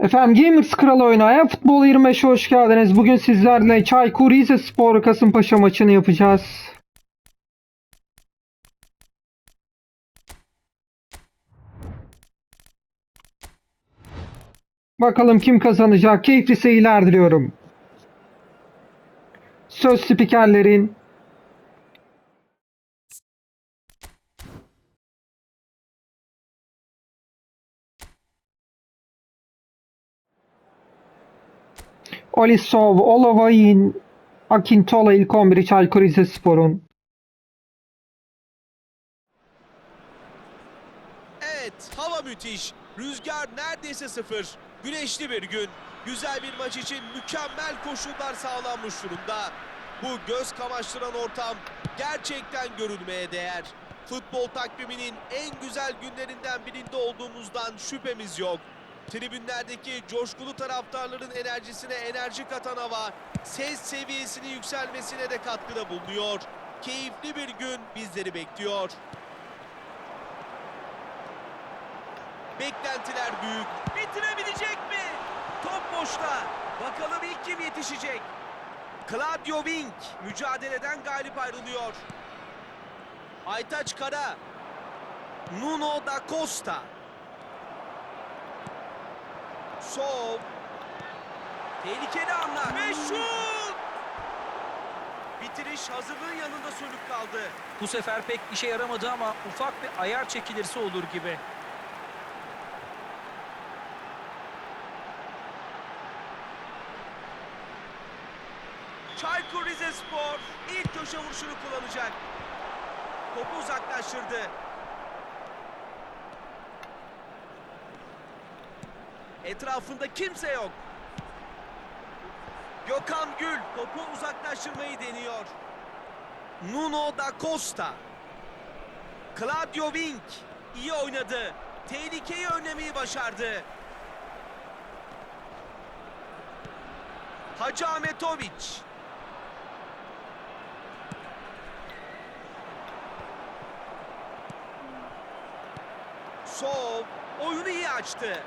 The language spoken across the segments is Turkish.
Efendim Gamers Kralı oynaya Futbol 25'e hoş geldiniz. Bugün sizlerle Çaykur Rizespor Kasımpaşa maçını yapacağız. Bakalım kim kazanacak? Keyifli seyirler diliyorum. Söz spikerlerin Olisov, Olovay'in, Akintola ilk 11'i Çaykur Rizespor'un. Evet, hava müthiş. Rüzgar neredeyse sıfır. Güneşli bir gün. Güzel bir maç için mükemmel koşullar sağlanmış durumda. Bu göz kamaştıran ortam gerçekten görülmeye değer. Futbol takviminin en güzel günlerinden birinde olduğumuzdan şüphemiz yok. Tribünlerdeki coşkulu taraftarların enerjisine enerji katan hava, ses seviyesinin yükselmesine de katkıda bulunuyor. Keyifli bir gün bizleri bekliyor. Beklentiler büyük. Bitirebilecek mi? Top boşta. Bakalım ilk kim yetişecek? Claudio Wink mücadeleden galip ayrılıyor. Aytaç Kara. Nuno da Costa. Sov. Tehlikeli anlar. Ve şut! Bitiriş hazırlığın yanında sönük kaldı. Bu sefer pek işe yaramadı ama ufak bir ayar çekilirse olur gibi. Çaykur Rizespor ilk köşe vuruşunu kullanacak. Topu uzaklaştırdı. Etrafında kimse yok. Gökhan Gül topu uzaklaştırmayı deniyor. Nuno da Costa. Claudio Wink iyi oynadı. Tehlikeyi önlemeyi başardı. Hacı Ahmetoviç. Sol oyunu iyi açtı.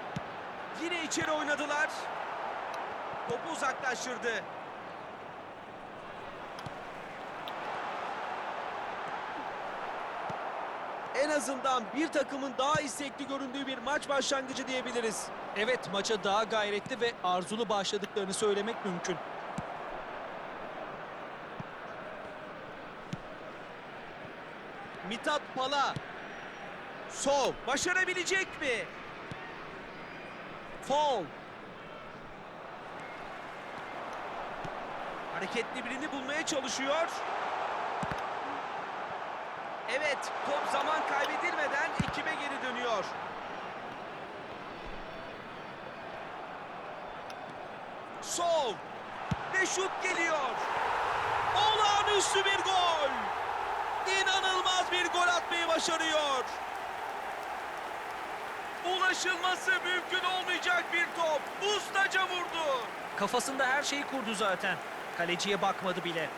Yine içeri oynadılar. Topu uzaklaştırdı. En azından bir takımın daha istekli göründüğü bir maç başlangıcı diyebiliriz. Evet maça daha gayretli ve arzulu başladıklarını söylemek mümkün. Mithat Pala. Sol. Başarabilecek mi? Foul. Hareketli birini bulmaya çalışıyor. Evet, top zaman kaybedilmeden ekibe geri dönüyor. Sol. Ve şut geliyor. Olağanüstü bir gol. İnanılmaz bir gol atmayı başarıyor. Ulaşılması mümkün olmayacak bir top. Ustaca vurdu. Kafasında her şeyi kurdu zaten. Kaleciye bakmadı bile.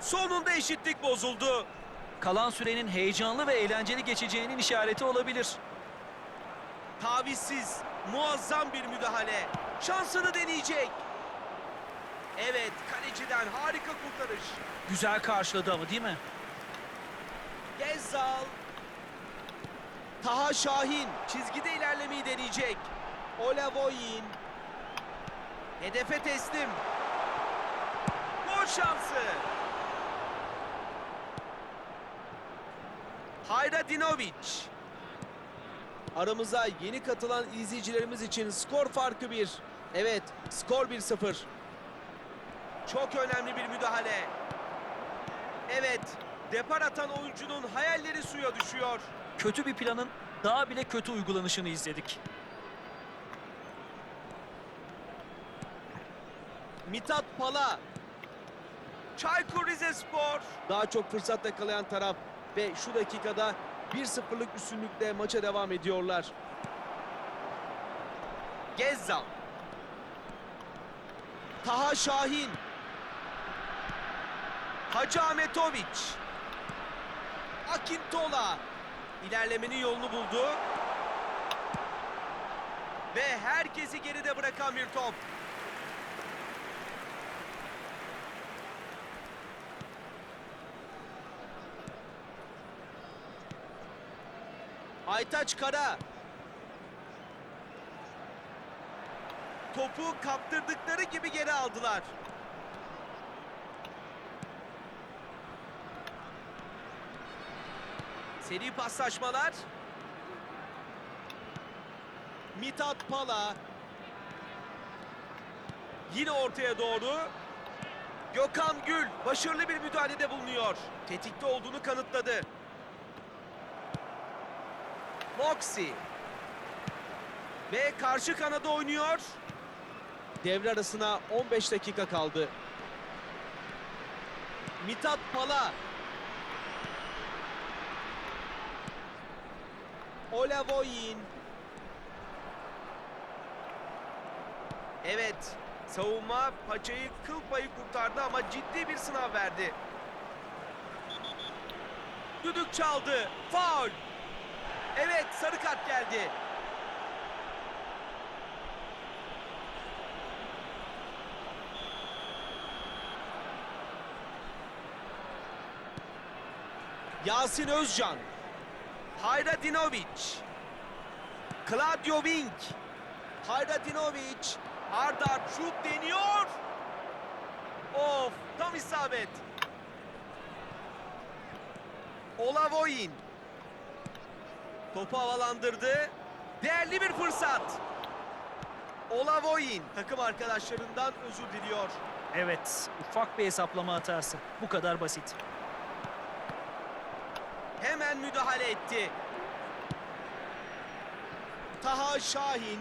Sonunda eşitlik bozuldu. Kalan sürenin heyecanlı ve eğlenceli geçeceğinin işareti olabilir. Tavizsiz, muazzam bir müdahale. Şansını deneyecek. Evet, kaleciden harika kurtarış. Güzel karşıladı ama değil mi? Gezzal. Taha Şahin çizgide ilerlemeyi deneyecek. Olavoyin. Hedefe teslim. Gol şansı. Hayradinovic. Aramıza yeni katılan izleyicilerimiz için skor farkı bir. Evet, skor 1-0. Çok önemli bir müdahale. Evet, depar atan oyuncunun hayalleri suya düşüyor. Kötü bir planın daha bile kötü uygulanışını izledik. Mithat Pala. Çaykur Rizespor. Daha çok fırsat yakalayan taraf ve şu dakikada 1-0'lık üstünlükle maça devam ediyorlar. Gezzal. Taha Şahin. Hacı Ahmetoviç. Akintola ilerlemenin yolunu buldu. Ve herkesi geride bırakan bir top. Aytaç Kara. Topu kaptırdıkları gibi geri aldılar. Seri paslaşmalar. Mithat Pala. Yine ortaya doğru. Gökhan Gül başarılı bir müdahalede bulunuyor. Tetikte olduğunu kanıtladı. Moxie. Ve karşı kanada oynuyor. Devre arasına 15 dakika kaldı. Mithat Pala. Olavoyin. Evet, savunma paçayı kıl payı kurtardı ama ciddi bir sınav verdi. Düdük çaldı. Faul. Evet, sarı kart geldi. Yasin Özcan. Hayradinovic. Claudio Wink. Hayradinovic. Arda şut deniyor. Of tam isabet. Olavoyin. Topu havalandırdı. Değerli bir fırsat. Olavoyin takım arkadaşlarından özür diliyor. Evet, ufak bir hesaplama hatası. Bu kadar basit. Hemen müdahale etti. Taha Şahin.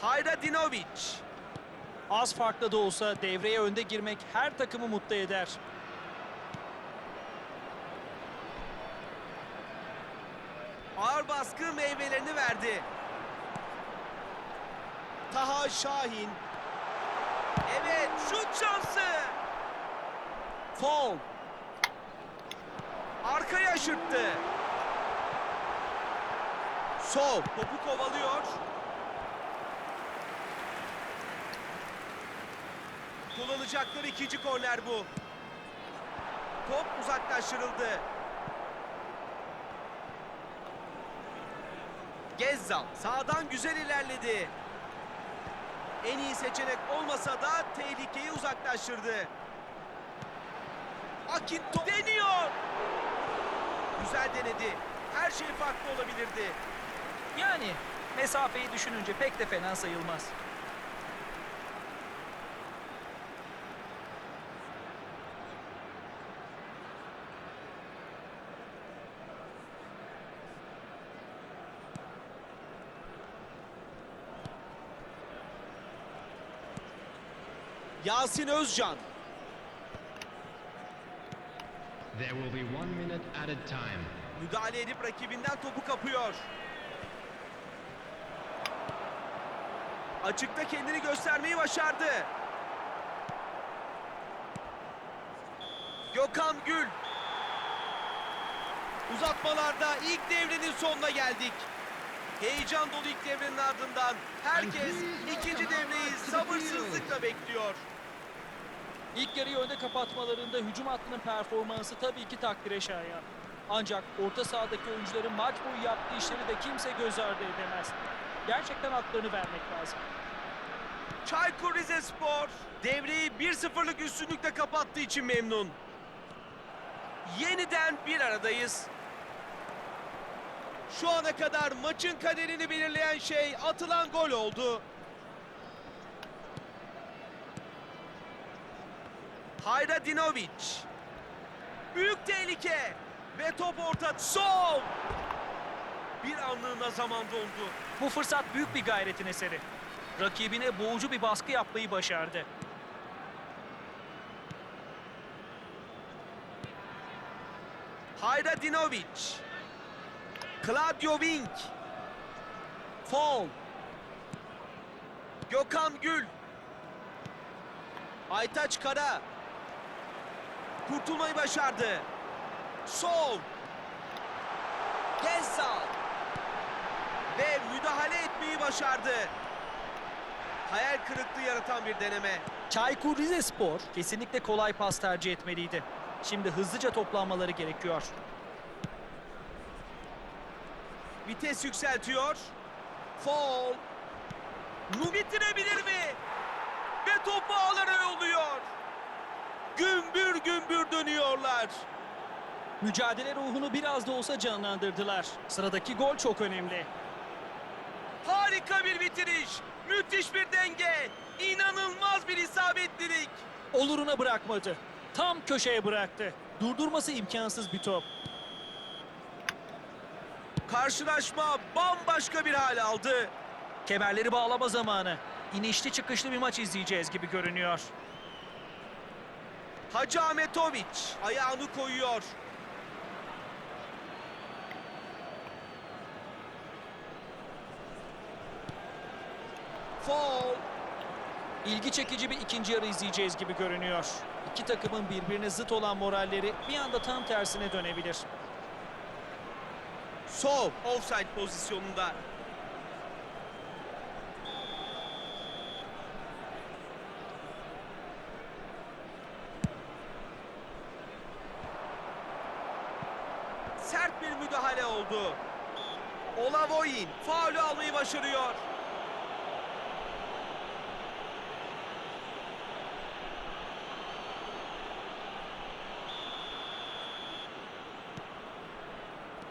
Hayradinovic. Az farklı da olsa devreye önde girmek her takımı mutlu eder. Ağır baskı meyvelerini verdi. Taha Şahin. Evet şut şansı. Foul. Arkaya aşırttı. Sol. Topu kovalıyor. Kullanacakları ikinci korner bu. Top uzaklaştırıldı. Gezzal sağdan güzel ilerledi. En iyi seçenek olmasa da tehlikeyi uzaklaştırdı. Akinto deniyor. Güzel denedi. Her şey farklı olabilirdi. Yani mesafeyi düşününce pek de fena sayılmaz. Yasin Özcan. There will be one minute at a time. Müdahale edip rakibinden topu kapıyor. Açıkta kendini göstermeyi başardı. Gökhan Gül. Uzatmalarda ilk devrenin sonuna geldik. Heyecan dolu ilk devrenin ardından herkes ikinci devreyi sabırsızlıkla bekliyor. İlk yarıyı önde kapatmalarında hücum hattının performansı tabii ki takdire şayan. Ancak orta sahadaki oyuncuların maç boyu yaptığı işleri de kimse göz ardı edemez. Gerçekten haklarını vermek lazım. Çaykur Rizespor devreyi 1-0'lık üstünlükle kapattığı için memnun. Yeniden bir aradayız. Şu ana kadar maçın kaderini belirleyen şey atılan gol oldu. Hayradinovic. Büyük tehlike. Ve top orta. Sol. Bir anlığına zaman dondu. Bu fırsat büyük bir gayretin eseri. Rakibine boğucu bir baskı yapmayı başardı. Hayradinovic. Claudio Wink. Fall. Gökhan Gül. Aytaç Kara. Kurtulmayı başardı. Sol. Gezzal. Ve müdahale etmeyi başardı. Hayal kırıklığı yaratan bir deneme. Çaykur Rizespor kesinlikle kolay pas tercih etmeliydi. Şimdi hızlıca toplanmaları gerekiyor. Vites yükseltiyor. Nu bitirebilir mi? Ve topu ağlara yolluyor. Gümbür gümbür dönüyorlar. Mücadele ruhunu biraz da olsa canlandırdılar. Sıradaki gol çok önemli. Harika bir bitiriş. Müthiş bir denge. İnanılmaz bir isabetlilik. Oluruna bırakmadı. Tam köşeye bıraktı. Durdurması imkansız bir top. Karşılaşma bambaşka bir hal aldı. Kemerleri bağlama zamanı. İnişli çıkışlı bir maç izleyeceğiz gibi görünüyor. Hacı Ahmetoviç ayağını koyuyor. Foul. İlgi çekici bir ikinci yarı izleyeceğiz gibi görünüyor. İki takımın birbirine zıt olan moralleri bir anda tam tersine dönebilir. Sol offside pozisyonunda. Bir müdahale oldu. Olavoyin faulü almayı başarıyor.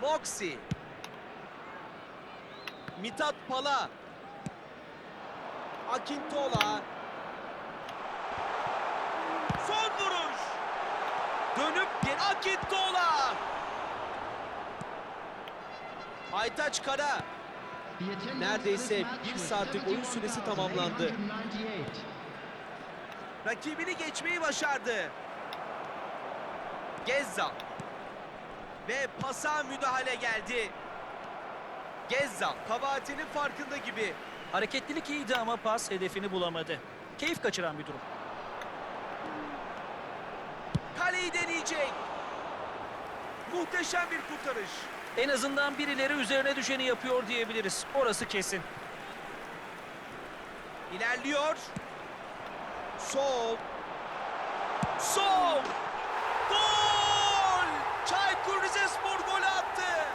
Moxie. Mithat Pala. Akintola. Son vuruş. Dönüp geri Akintola. Aytaç Kara. Neredeyse bir saatlik oyun süresi tamamlandı. Rakibini geçmeyi başardı. Gezzal. Ve pasa müdahale geldi. Gezzal kabahatinin farkında gibi. Hareketlilik iyiydi ama pas hedefini bulamadı. Keyif kaçıran bir durum. Kaleyi deneyecek. Muhteşem bir kurtarış. En azından birileri üzerine düşeni yapıyor diyebiliriz. Orası kesin. İlerliyor. Sol. Sol. Gol! Çaykur Rizespor golü attı.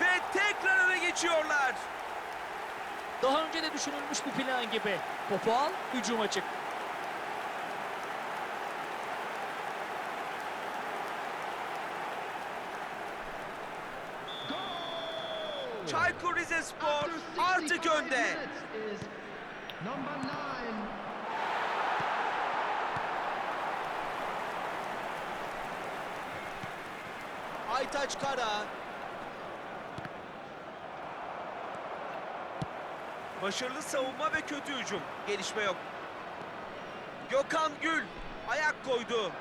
Ve tekrar öne geçiyorlar. Daha önce de düşünülmüş bir plan gibi. Topu al, hücuma çık. Rizespor artık önde. Aytaç Kara. Başarılı savunma ve kötü hücum. Gelişme yok. Gökhan Gül ayak koydu.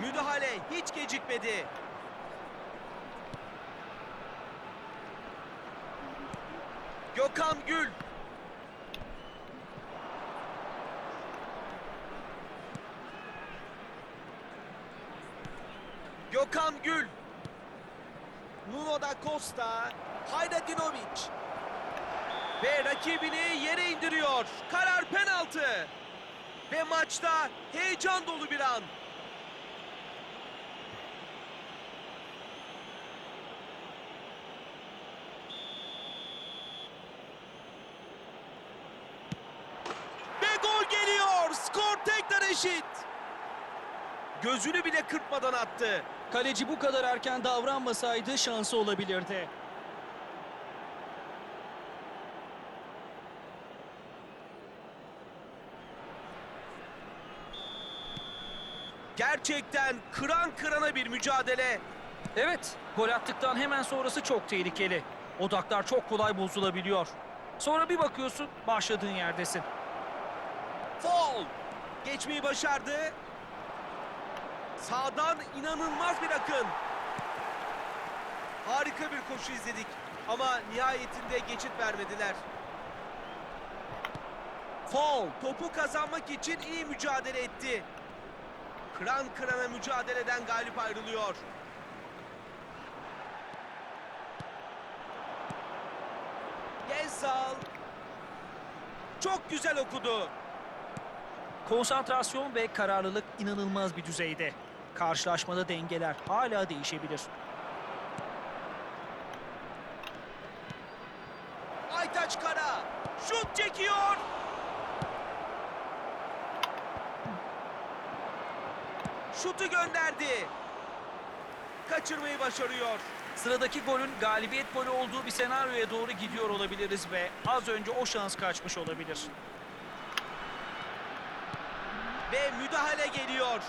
Müdahale hiç gecikmedi. Gökhan Gül. Gökhan Gül. Nuno da Costa. Haydadinovic. Ve rakibini yere indiriyor. Karar penaltı. Ve maçta heyecan dolu bir an. Ve gol geliyor. Skor tekrar eşit. Gözünü bile kırpmadan attı. Kaleci bu kadar erken davranmasaydı şansı olabilirdi. Gerçekten kıran kırana bir mücadele. Evet, gol attıktan hemen sonrası çok tehlikeli. Odaklar çok kolay bozulabiliyor. Sonra bir bakıyorsun, başladığın yerdesin. Foul. Geçmeyi başardı. Sağdan inanılmaz bir akın. Harika bir koşu izledik. Ama nihayetinde geçit vermediler. Foul. Topu kazanmak için iyi mücadele etti. Kıran kırana mücadeleden galip ayrılıyor. Gezal. Çok güzel okudu. Konsantrasyon ve kararlılık inanılmaz bir düzeyde. Karşılaşmada dengeler hala değişebilir. Aytaç Kara şut çekiyor. Şutu gönderdi. Kaçırmayı başarıyor. Sıradaki golün galibiyet golü olduğu bir senaryoya doğru gidiyor olabiliriz ve az önce o şans kaçmış olabilir. Ve müdahale geliyor.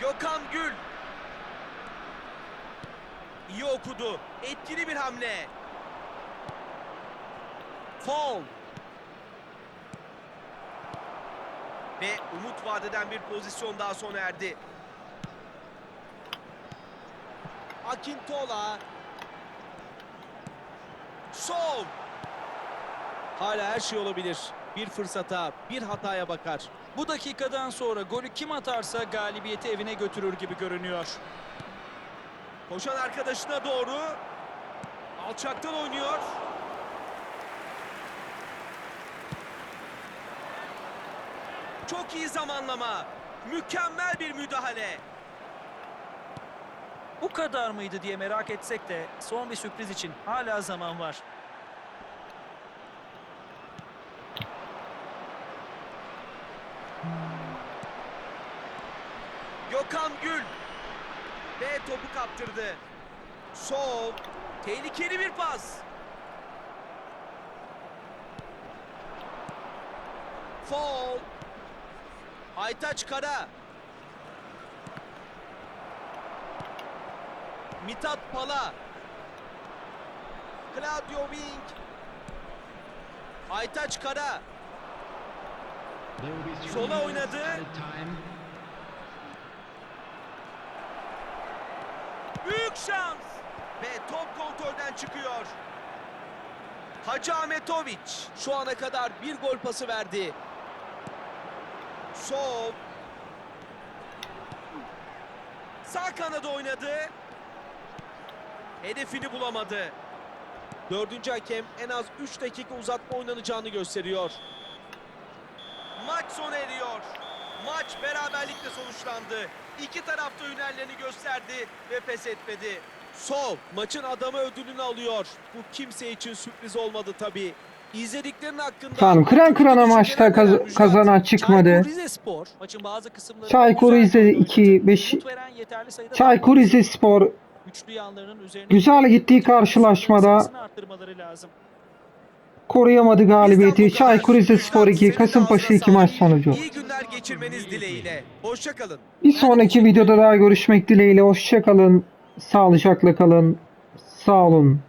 Gökhan Gül. İyi okudu. Etkili bir hamle. Foul. Ve umut vadeden bir pozisyon daha sona erdi. Akintola. Sol. Hala her şey olabilir. Bir fırsata, bir hataya bakar. Bu dakikadan sonra golü kim atarsa galibiyeti evine götürür gibi görünüyor. Koşan arkadaşına doğru. Alçaktan oynuyor. Çok iyi zamanlama. Mükemmel bir müdahale. Bu kadar mıydı diye merak etsek de son bir sürpriz için hala zaman var. Gökhan Gül. Ve topu kaptırdı. Sol. Tehlikeli bir pas. Foul. Aytaç Kara. Mithat Pala. Claudio Wing. Aytaç Kara. There will be three Sola oynadı. Büyük şans. Ve top kontrolden çıkıyor. Hacı Ahmetoviç şu ana kadar bir gol pası verdi. Sol. Sağ kanada oynadı. Hedefini bulamadı. Dördüncü hakem en az 3 dakika uzatma oynanacağını gösteriyor. Maç sona eriyor. Maç beraberlikle sonuçlandı. İki taraf da hünerlerini gösterdi ve pes etmedi. Sol maçın adamı ödülünü alıyor. Bu kimse için sürpriz olmadı tabii. İzlediklerin hakkında... Efendim kıran kırana maçta kaz- kazanan çıkmadı. Çaykur Rize oynadı. 2, 5 Umut veren yeterli sayıda Çaykur yanlarının üzerine güzel gittiği karşılaşmada. Koruyamadı galibiyeti. Çaykur Rizespor 2, Senin de Kasımpaşa ağzına 2 maç sonucu. İyi günler geçirmeniz dileğiyle. Hoşçakalın. Bir sonraki videoda daha görüşmek dileğiyle. Hoşçakalın. Sağlıcakla kalın. Sağ olun.